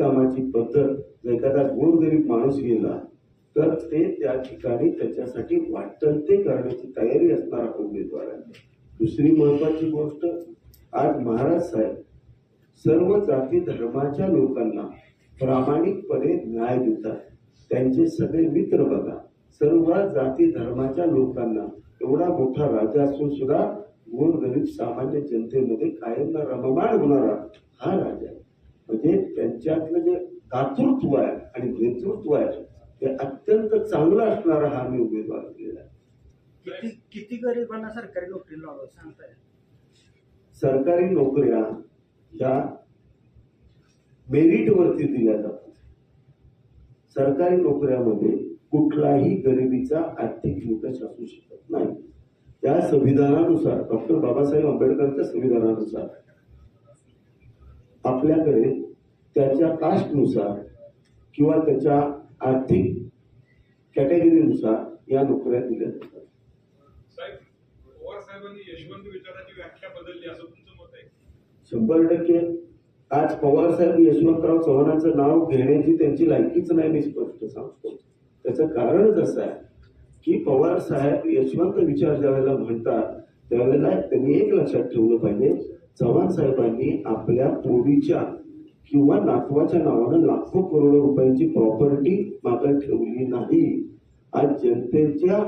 कामाची पद्धत जर एखादा गोरगरीब माणूस गेला तर ते त्या ठिकाणी त्याच्यासाठी वाटतं ते करण्याची तयारी असणारा उमेदवार आहे दुसरी महत्वाची गोष्ट आज महाराज साहेब सर्व जाती धर्माच्या लोकांना प्रामाणिकपणे न्याय देतात. त्यांचे सगळे मित्र बघा सर्व जाती धर्माच्या लोकांना एवढा मोठा राजा असून सुद्धा गोरगरीब सामान्य जनतेमध्ये कायम रममाण होणारा हा राजा आहे. म्हणजे त्यांच्यातलं जे दातृत्व आहे आणि नेतृत्व आहे ते अत्यंत चांगलं असणारा हा मी उमेदवार दिलेला आहे. किती किती गरिबांना सरकारी नोकरी लावलं सांगताय? सरकारी नोकऱ्या ह्या मेरिटवरती दिल्या जातात. सरकारी नोकऱ्यामध्ये कुठलाही गरिबीचा आर्थिक निकष असू शकत नाही. त्या संविधानानुसार डॉक्टर बाबासाहेब आंबेडकरच्या संविधानानुसार आपल्याकडे त्याच्या कास्टनुसार किंवा त्याच्या आर्थिक कॅटेगरीनुसार या नोकऱ्या दिल्या जातात. शंभर टक्के. आज पवार साहेब यशवंतराव चव्हाणांचं नाव घेण्याची त्यांची लायकीच नाही मी स्पष्ट सांगतो. त्याचं कारणच असं आहे की पवार साहेब यशवंत विचार ज्यावेळेला म्हणतात त्यावेळेला त्यांनी एक लक्षात ठेवलं पाहिजे चव्हाण साहेबांनी आपल्या पूर्वीच्या किंवा नातवाच्या नावानं लाखो करोड रुपयांची प्रॉपर्टी मागे ठेवली नाही. आज जनतेच्या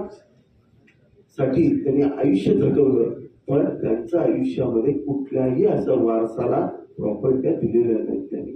साठी त्यांनी आयुष्य जगवलं पण त्यांच्या आयुष्यामध्ये कुठल्याही असं वारसाला प्रॉपर्ट्या दिलेल्या नाहीत त्यांनी.